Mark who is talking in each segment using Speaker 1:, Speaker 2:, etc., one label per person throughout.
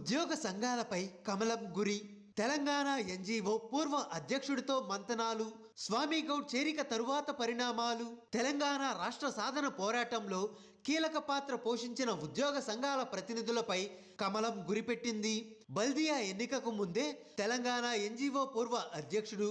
Speaker 1: ఉద్యోగ సంఘాలపై కమలం గురి. తెలంగాణ ఎన్జీఓ పూర్వ అధ్యక్షుడితో మంతనాలు స్వామిగౌడ్ చేరిక తరువాత పరిణామాలు తెలంగాణ రాష్ట్ర సాధన పోరాటంలో కీలక పాత్ర పోషించిన ఉద్యోగ సంఘాల ప్రతినిధులపై కమలం గురిపెట్టింది బల్దియా ఎన్నికకు ముందే తెలంగాణ ఎన్జీఓ పూర్వ అధ్యక్షుడు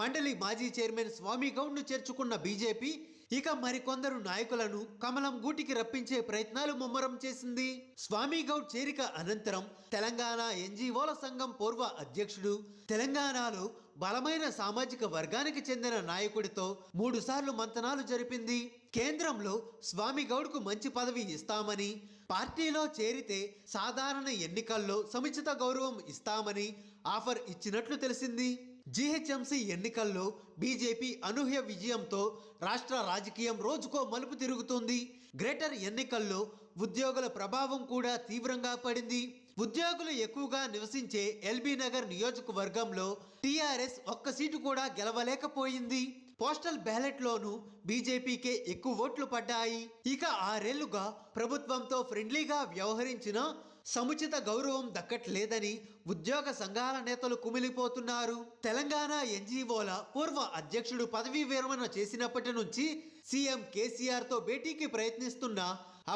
Speaker 1: మండలి మాజీ చైర్మన్ స్వామి గౌడ్ను చేర్చుకున్న బీజేపీ ఇక మరికొందరు నాయకులను కమలం గూటికి రప్పించే ప్రయత్నాలు ముమ్మరం చేసింది. స్వామి గౌడ్ చేరిక అనంతరం తెలంగాణ ఎన్జీఓల సంఘం పూర్వ అధ్యక్షుడు తెలంగాణలో బలమైన సామాజిక వర్గానికి చెందిన నాయకుడితో మూడుసార్లు మంతనాలు జరిపింది. కేంద్రంలో స్వామి గౌడ్కు మంచి పదవి ఇస్తామని పార్టీలో చేరితే సాధారణ ఎన్నికల్లో సముచిత గౌరవం ఇస్తామని ఆఫర్ ఇచ్చినట్లు తెలిసింది. జీహెచ్ఎంసీ ఎన్నికల్లో బీజేపీ అనూహ్య విజయంతో రాష్ట్ర రాజకీయం రోజుకో మలుపు తిరుగుతుంది. గ్రేటర్ ఎన్నికల్లో ఉద్యోగుల ప్రభావం కూడా తీవ్రంగా పడింది. ఉద్యోగులు ఎక్కువగా నివసించే ఎల్బీ నగర్ నియోజకవర్గంలో టీఆర్ఎస్ ఒక్క సీటు కూడా గెలవలేకపోయింది. పోస్టల్ బ్యాలెట్ లోను బీజేపీకే ఎక్కువ ఓట్లు పడ్డాయి. ఇక ఆరేళ్ళుగా ప్రభుత్వంతో ఫ్రెండ్లీగా వ్యవహరించిన సముచిత గౌరవం దక్కట్లేదని ఉద్యోగ సంఘాల నేతలు కుమిలిపోతున్నారు. తెలంగాణ ఎన్జీఓల పూర్వ అధ్యక్షుడు పదవీ విరమణ చేసినప్పటి నుంచి సీఎం కేసీఆర్తో భేటీకి ప్రయత్నిస్తున్న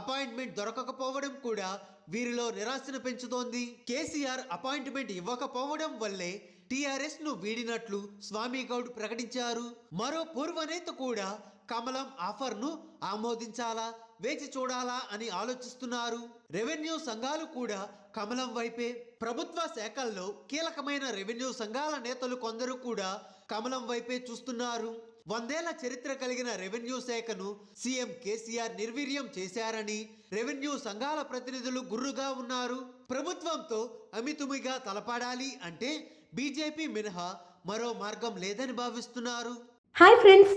Speaker 1: అపాయింట్మెంట్ దొరకకపోవడం కూడా వీరిలో నిరాశను పెంచుతోంది. కేసీఆర్ అపాయింట్మెంట్ ఇవ్వకపోవడం వల్లే టీఆర్ఎస్ను వీడినట్లు స్వామి గౌడ్ ప్రకటించారు. మరో పూర్వ నేత కూడా కమలం ఆఫర్ను ఆమోదించాలా? వేచి చూడాలా అని ఆలోచిస్తున్నారు. రెవెన్యూ సంఘాలు కూడా కమలం వైపే. ప్రభుత్వ శాఖల్లో కీలకమైన రెవెన్యూ సంఘాల నేతలు కొందరు కూడా కమలం వైపే చూస్తున్నారు. వందేళ్ళ చరిత్ర కలిగిన రెవెన్యూ శాఖను సీఎం కేసీఆర్ నిర్వీర్యం చేశారని రెవెన్యూ సంఘాల ప్రతినిధులు గుర్రుగా ఉన్నారు. ప్రభుత్వంతో అమితుమిగా తలపడాలి అంటే బీజేపీ మినహా మరో మార్గం లేదని భావిస్తున్నారు.
Speaker 2: Hi friends!